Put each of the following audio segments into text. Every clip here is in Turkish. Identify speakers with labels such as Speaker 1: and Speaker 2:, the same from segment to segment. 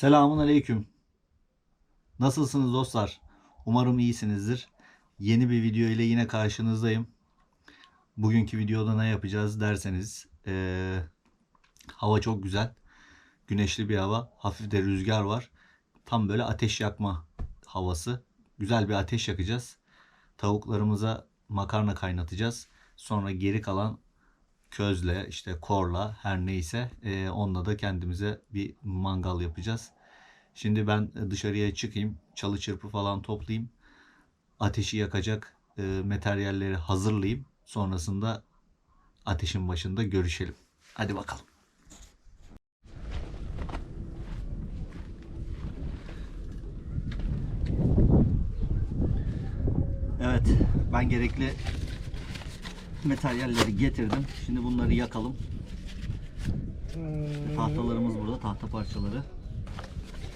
Speaker 1: Selamun Aleyküm. Nasılsınız dostlar? Umarım iyisinizdir. Yeni bir video ile yine karşınızdayım. Bugünkü videoda ne yapacağız derseniz eee, hava çok güzel. Güneşli bir hava. Hafif de rüzgar var. Tam böyle ateş yakma havası. Güzel bir ateş yakacağız. Tavuklarımıza makarna kaynatacağız. Sonra geri kalan közle işte korla her neyse eee onunla da kendimize bir mangal yapacağız. Şimdi ben dışarıya çıkayım, çalı çırpı falan toplayayım. Ateşi yakacak eee, materyalleri hazırlayayım. Sonrasında ateşin başında görüşelim. Hadi bakalım. Evet, ben gerekli materyalleri getirdim. Şimdi bunları yakalım. Tahtalarımız burada, tahta parçaları.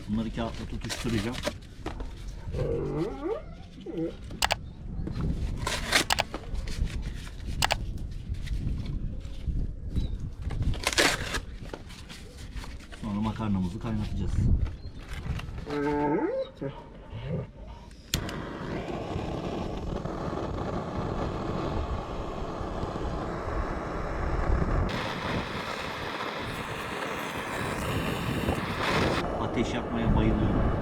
Speaker 1: Bunları kağıtla tutuşturacağım. Sonra makarnamızı kaynatacağız. Ateş yakmaya bayılıyorum.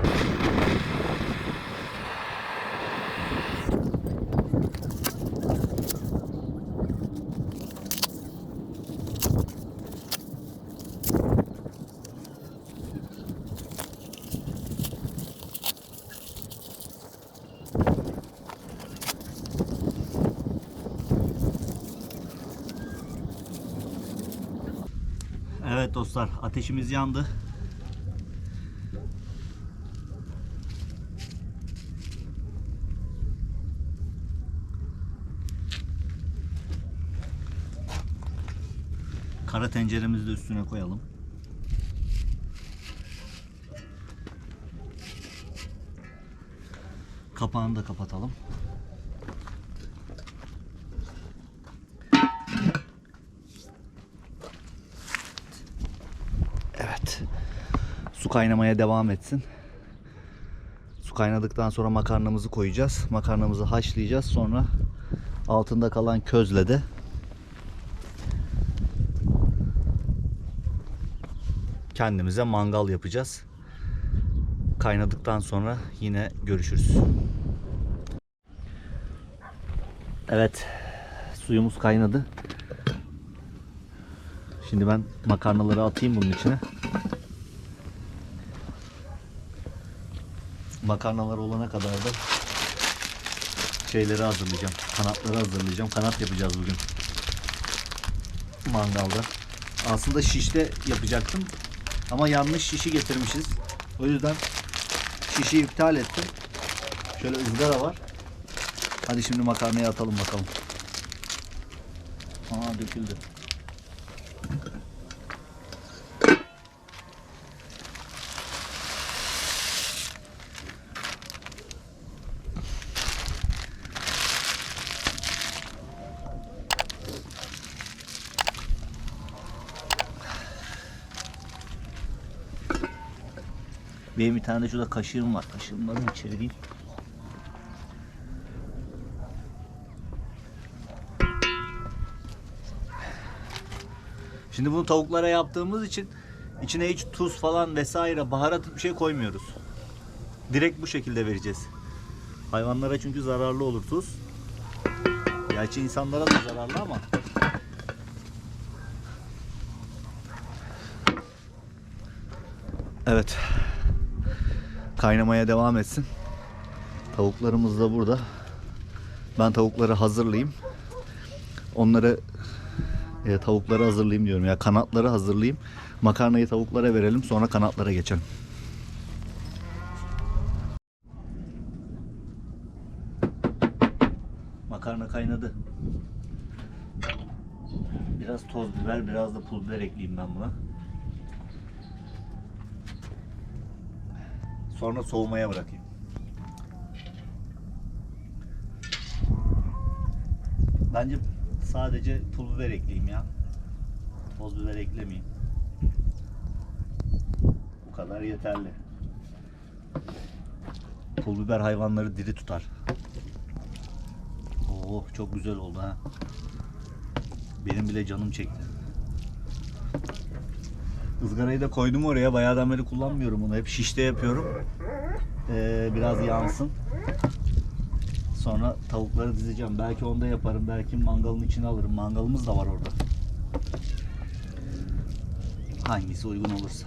Speaker 1: Evet dostlar ateşimiz yandı. Kara tenceremizi de üstüne koyalım. Kapağını da kapatalım. Kaynamaya devam etsin. Su kaynadıktan sonra makarnamızı koyacağız. Makarnamızı haşlayacağız. Sonra altında kalan közle de kendimize mangal yapacağız. Kaynadıktan sonra yine görüşürüz. Evet. Suyumuz kaynadı. Şimdi ben makarnaları atayım bunun içine. Makarnalar olana kadar da şeyleri hazırlayacağım. Kanatları hazırlayacağım. Kanat yapacağız bugün. Mangalda. Aslında şişte yapacaktım. Ama yanlış şişi getirmişiz. O yüzden şişi iptal ettim. Şöyle ızgara var. Hadi şimdi makarnayı atalım bakalım. Aa döküldü. Benim bir tane de şurada kaşığım var. Kaşığımları mı çevireyim? Şimdi bunu tavuklara yaptığımız için içine hiç tuz falan vesaire baharat bir şey koymuyoruz. Direkt bu şekilde vereceğiz. Hayvanlara çünkü zararlı olur tuz. Gerçi insanlara da zararlı ama. Evet. Kaynamaya devam etsin. Tavuklarımız da burada. Ben tavukları hazırlayayım. Onları e, tavukları hazırlayayım diyorum ya kanatları hazırlayayım. Makarnayı tavuklara verelim sonra kanatlara geçelim. Makarna kaynadı. Biraz toz biber, biraz da pul biber ekleyeyim ben buna. Sonra soğumaya bırakayım. Bence sadece pul biber ekleyeyim ya. Toz biber eklemeyeyim. Bu kadar yeterli. Pul biber hayvanları diri tutar. Oh çok güzel oldu ha. Benim bile canım çekti. Izgarayı da koydum oraya. Bayağıdan beri kullanmıyorum bunu. Hep şişte yapıyorum. Ee, biraz yansın. Sonra tavukları dizeceğim. Belki onda yaparım. Belki mangalın içine alırım. Mangalımız da var orada. Hangisi uygun olursa.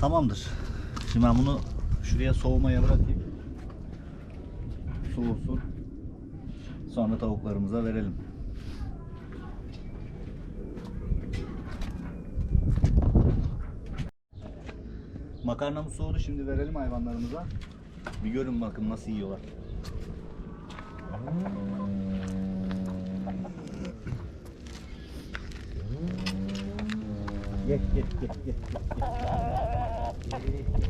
Speaker 1: Tamamdır. Şimdi ben bunu şuraya soğumaya bırakayım. Soğusun. Sonra tavuklarımıza verelim. Makarnamız soğudu şimdi verelim hayvanlarımıza. Bir görün bakın nasıl yiyorlar. Gel gel gel gel. Mm-hmm.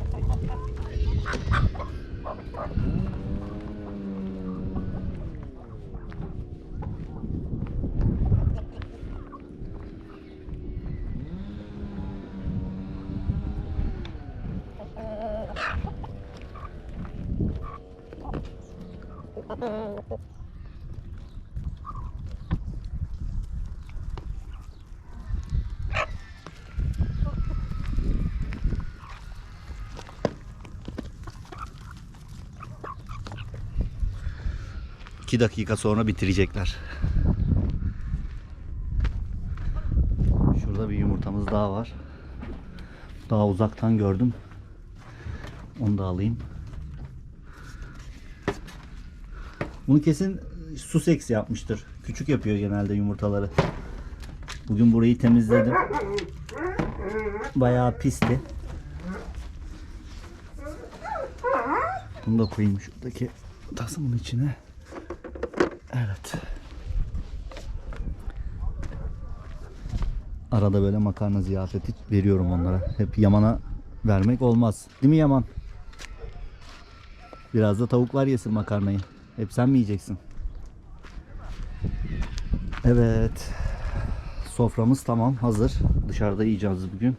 Speaker 1: İki dakika sonra bitirecekler. Şurada bir yumurtamız daha var. Daha uzaktan gördüm. Onu da alayım. Bunu kesin Sussex yapmıştır. Küçük yapıyor genelde yumurtaları. Bugün burayı temizledim. Bayağı pisti. Bunu da koyayım şuradaki tasımın içine. Evet. Arada böyle makarna ziyafeti veriyorum onlara. Hep Yaman'a vermek olmaz. Değil mi Yaman? Biraz da tavuklar yesin makarnayı. Hep sen mi yiyeceksin? Evet. Soframız tamam hazır. Dışarıda yiyeceğiz bugün.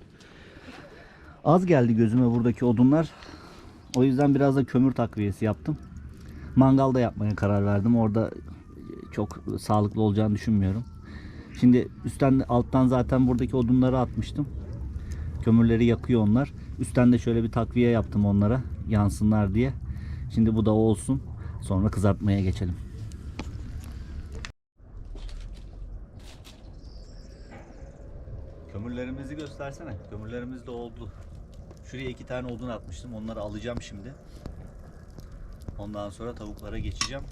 Speaker 1: Az geldi gözüme buradaki odunlar. O yüzden biraz da kömür takviyesi yaptım. Mangalda yapmaya karar verdim. Orada çok sağlıklı olacağını düşünmüyorum. Şimdi üstten alttan zaten buradaki odunları atmıştım. Kömürleri yakıyor onlar. Üstten de şöyle bir takviye yaptım onlara yansınlar diye. Şimdi bu da olsun. Sonra kızartmaya geçelim. Kömürlerimizi göstersene. Kömürlerimiz de oldu. Şuraya iki tane odun atmıştım. Onları alacağım şimdi. Ondan sonra tavuklara geçeceğim.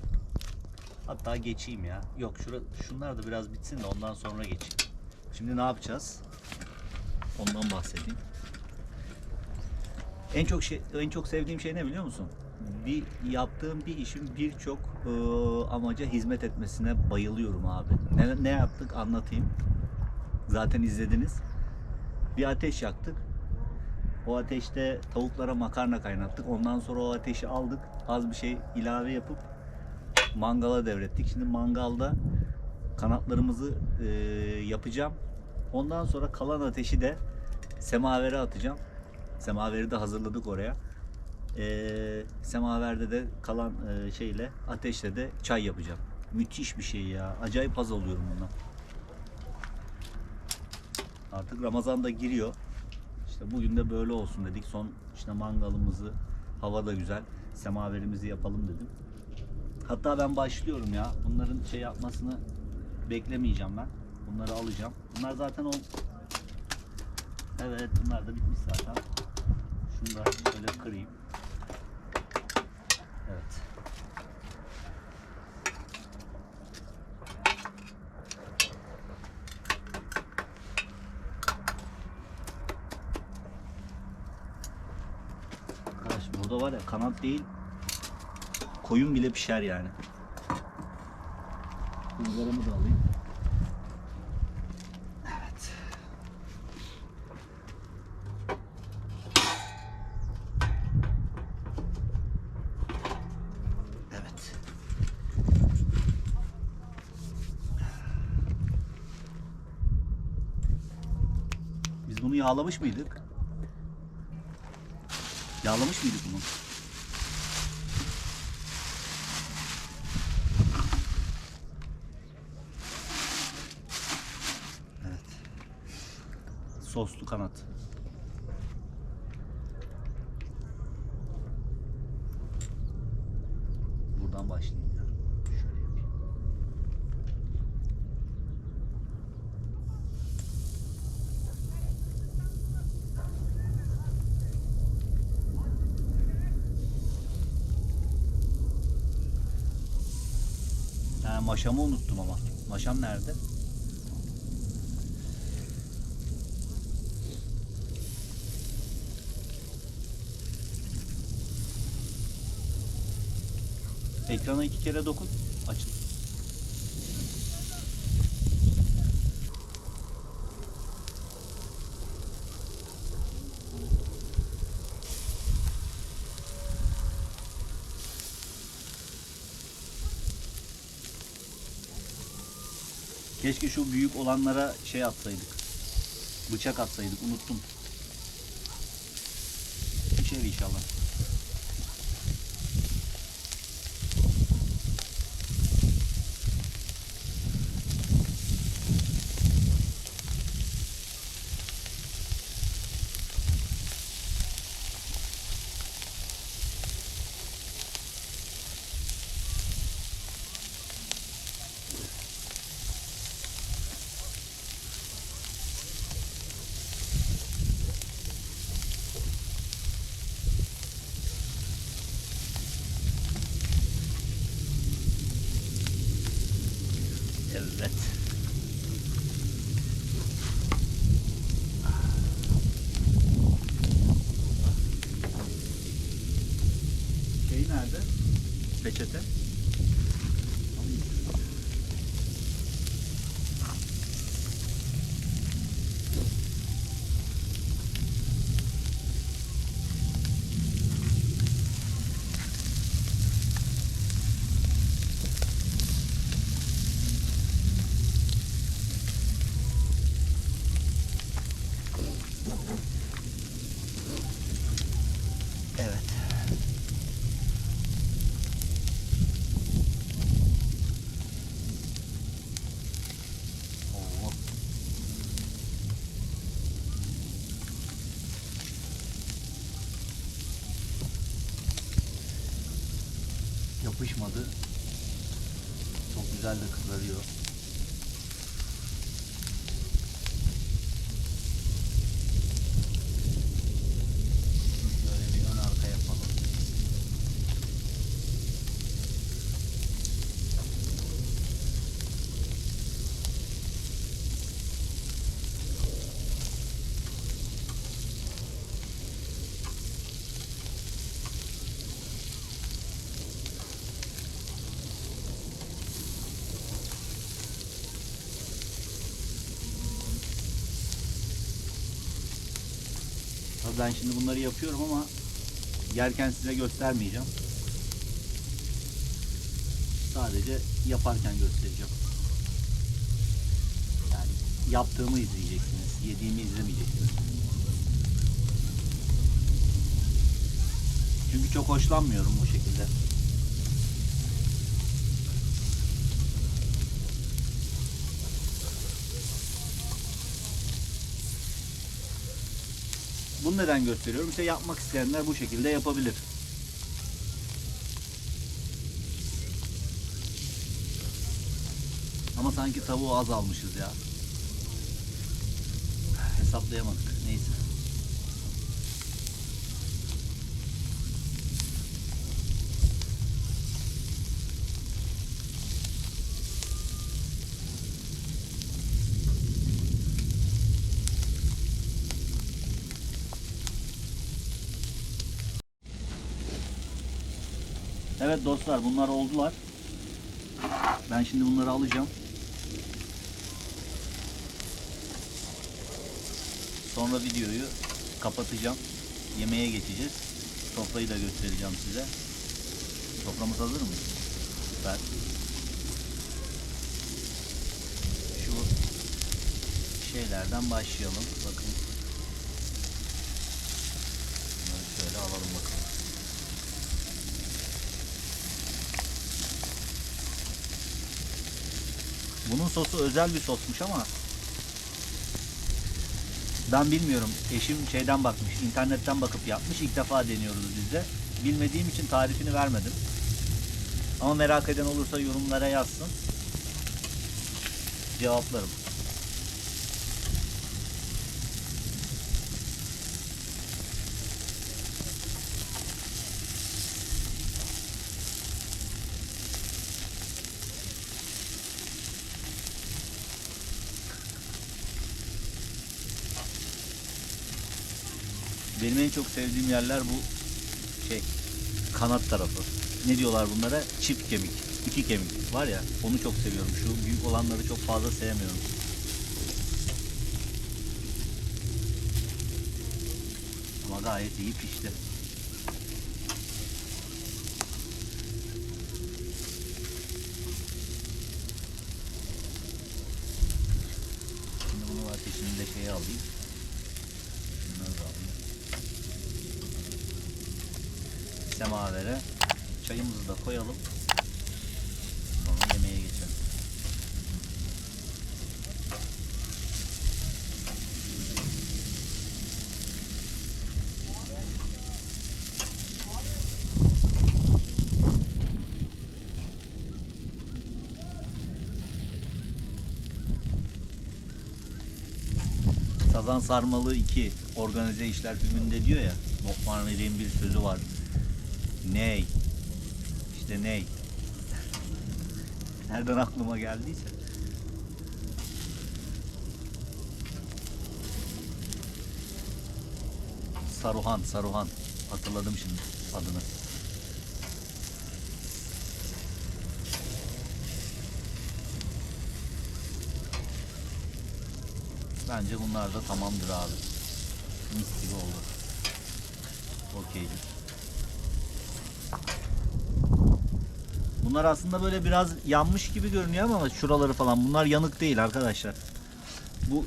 Speaker 1: Hatta geçeyim ya. Yok şura, şunlar da biraz bitsin de ondan sonra geçeyim. Şimdi ne yapacağız? Ondan bahsedeyim. En çok şey, en çok sevdiğim şey ne biliyor musun? Bir yaptığım bir işin birçok e, amaca hizmet etmesine bayılıyorum abi. Ne, ne yaptık anlatayım. Zaten izlediniz. Bir ateş yaktık. O ateşte tavuklara makarna kaynattık. Ondan sonra o ateşi aldık. Az bir şey ilave yapıp mangala devrettik. Şimdi mangalda kanatlarımızı e, yapacağım. Ondan sonra kalan ateşi de semavere atacağım. Semaveri de hazırladık oraya. E, semaverde de kalan e, şeyle ateşle de çay yapacağım. Müthiş bir şey ya. Acayip haz alıyorum bundan. Artık Ramazan da giriyor. İşte bugün de böyle olsun dedik. Son işte mangalımızı, hava da güzel, semaverimizi yapalım dedim. Hatta ben başlıyorum ya. Bunların şey yapmasını beklemeyeceğim ben. Bunları alacağım. Bunlar zaten o Evet, bunlar da bitmiş zaten. Şunu da böyle kırayım. Evet. Arkadaş burada var ya kanat değil koyun bile pişer yani. Bulgaramı da alayım. Evet. Evet. Biz bunu yağlamış mıydık? Yağlamış mıydık bunu? Soslu kanat. Buradan başlayayım maşamı unuttum ama. Maşam nerede? Ekrana iki kere dokun. Açın. Keşke şu büyük olanlara şey atsaydık. Bıçak atsaydık. Unuttum. Pişer inşallah. Evet. Şey nerede? Peçete. Evet. Oo. Yapışmadı. Çok güzel de kızarıyor. Böyle bir ön arka yapalım. Tabii ben şimdi bunları yapıyorum ama yerken size göstermeyeceğim. Sadece yaparken göstereceğim. Yani yaptığımı izleyeceksiniz. Yediğimi izlemeyeceksiniz. Çünkü çok hoşlanmıyorum bu şekilde. Bunu neden gösteriyorum? İşte yapmak isteyenler bu şekilde yapabilir. Ama sanki tavuğu az almışız ya. Hesaplayamadık. Evet dostlar bunlar oldular. Ben şimdi bunları alacağım. Sonra videoyu kapatacağım. Yemeğe geçeceğiz. Sofrayı da göstereceğim size. Soframız hazır mı? Süper. Şu şeylerden başlayalım. Bakın. Bunları şöyle alalım bakalım. Bunun sosu özel bir sosmuş ama ben bilmiyorum. Eşim şeyden bakmış, internetten bakıp yapmış. İlk defa deniyoruz biz de. Bilmediğim için tarifini vermedim. Ama merak eden olursa yorumlara yazsın. Cevaplarım. Benim en çok sevdiğim yerler bu şey kanat tarafı. Ne diyorlar bunlara? Çift kemik. iki kemik var ya onu çok seviyorum. Şu büyük olanları çok fazla sevmiyorum. Ama gayet iyi pişti. Şimdi bunu ateşinde şey alayım. Şunları da alayım. Semavere çayımızı da koyalım. Sonra yemeğe geçelim. Sazan Sarmalı 2 organize işler filminde diyor ya Bob Marley'in bir sözü var. Ney? İşte ney? Nereden aklıma geldiyse. Saruhan, Saruhan. Hatırladım şimdi adını. Bence bunlar da tamamdır abi. Mis gibi oldu. Okeydir. Bunlar aslında böyle biraz yanmış gibi görünüyor ama şuraları falan bunlar yanık değil arkadaşlar. Bu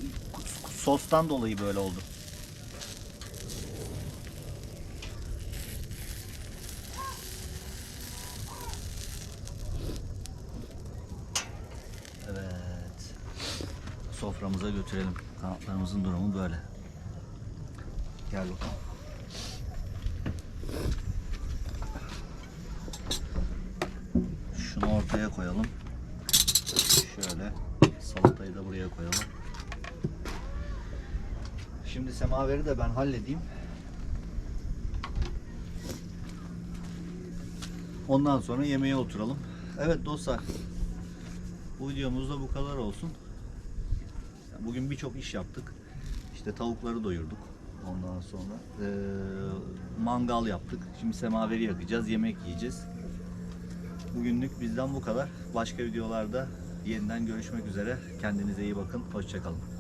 Speaker 1: sostan dolayı böyle oldu. Evet. Soframıza götürelim. Kanatlarımızın durumu böyle. Gel bakalım. Şunu ortaya koyalım. Şöyle salatayı da buraya koyalım. Şimdi semaveri de ben halledeyim. Ondan sonra yemeğe oturalım. Evet dostlar. Bu videomuz da bu kadar olsun. Bugün birçok iş yaptık. İşte tavukları doyurduk. Ondan sonra eee, mangal yaptık. Şimdi semaveri yakacağız, yemek yiyeceğiz. Bugünlük bizden bu kadar. Başka videolarda yeniden görüşmek üzere. Kendinize iyi bakın. Hoşçakalın.